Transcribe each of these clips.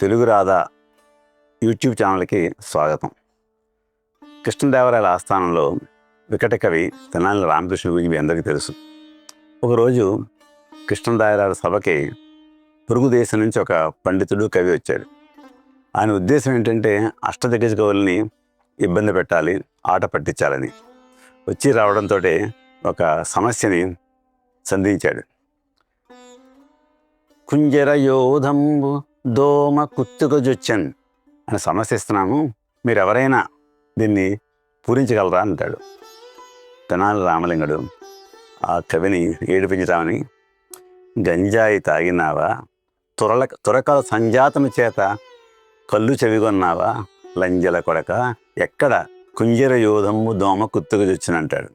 Telugu Radha YouTube ఛానల్కి స్వాగతం. కృష్ణదేవరాయల ఆస్థానంలో వికట కవి తెనాలి రామకృష్ణ గురించి మీ అందరికీ తెలుసు. ఒకరోజు కృష్ణదేవరాయల సభకి పొరుగు దేశం నుంచి ఒక పండితుడు కవి వచ్చాడు. ఆయన ఉద్దేశం ఏంటంటే అష్టదిగ్గజ కవుల్ని ఇబ్బంది పెట్టాలి ఆట పట్టించాలని. వచ్చి రావడంతో ఒక సమస్యని సంధించాడు. కుంజర యోధంబు దోమ కుత్తుకజొచ్చన్ అని సమస్య ఇస్తున్నాము మీరు ఎవరైనా దీన్ని పూరించగలరా అంటాడు. తెనాలి రామలింగుడు ఆ కవిని ఏడిపించుతామని గంజాయి తాగినావా? తురల తురకల సంజాతము చేత కళ్ళు చెవిగొన్నావా? లంజల కొడక ఎక్కడ కుంజర యోధము దోమ కుత్తుకు అంటాడు.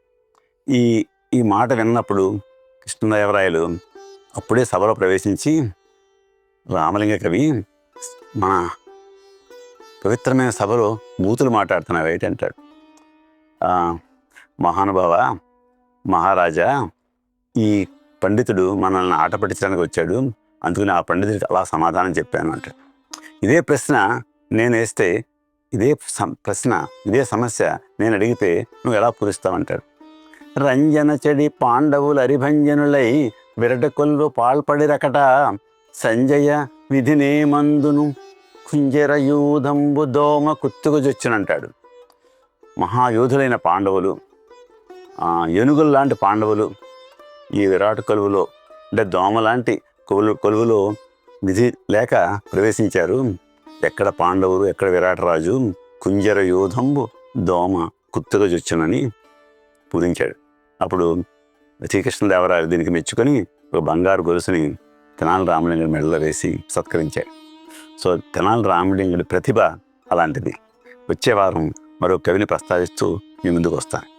ఈ ఈ మాట విన్నప్పుడు కృష్ణదేవరాయలు అప్పుడే సభలో ప్రవేశించి రామలింగ కవి మన పవిత్రమైన సభలో బూతులు మాట్లాడుతున్నావు ఏంటి అంటాడు? మహానుభావ మహారాజా ఈ పండితుడు మనల్ని ఆట పట్టించడానికి వచ్చాడు అందుకని ఆ పండితుడికి అలా సమాధానం చెప్పాను అంటాడు. ఇదే ప్రశ్న నేను వేస్తే ఇదే సం- ప్రశ్న ఇదే సమస్య నేను అడిగితే నువ్వు ఎలా పూరిస్తావంటాడు రంజన చెడి పాండవులు అరిభంజనులై విరటకొల్లు పాల్పడిరకట సంజయ విధినేమందును కుంజర యూధంబు దోమ కుత్తుకుజొచ్చునంటాడు. మహాయోధులైన పాండవులు ఏనుగులు లాంటి పాండవులు ఈ విరాట్ కొలువులో అంటే దోమ లాంటి కొలు కొలువులో విధి లేక ప్రవేశించారు. ఎక్కడ పాండవులు ఎక్కడ విరాటరాజు కుంజర యూధంబు దోమ కుత్తుగా పూజించాడు. అప్పుడు శ్రీకృష్ణదేవరాయలు దీనికి మెచ్చుకొని ఒక బంగారు గొలుసుని తెనాలి రామలింగుడి మెడలో వేసి సత్కరించాడు సో తెనాలి రామలింగుడి ప్రతిభ అలాంటిది. వచ్చే వారం మరో కవిని ప్రస్తావిస్తూ మీ ముందుకు వస్తాను.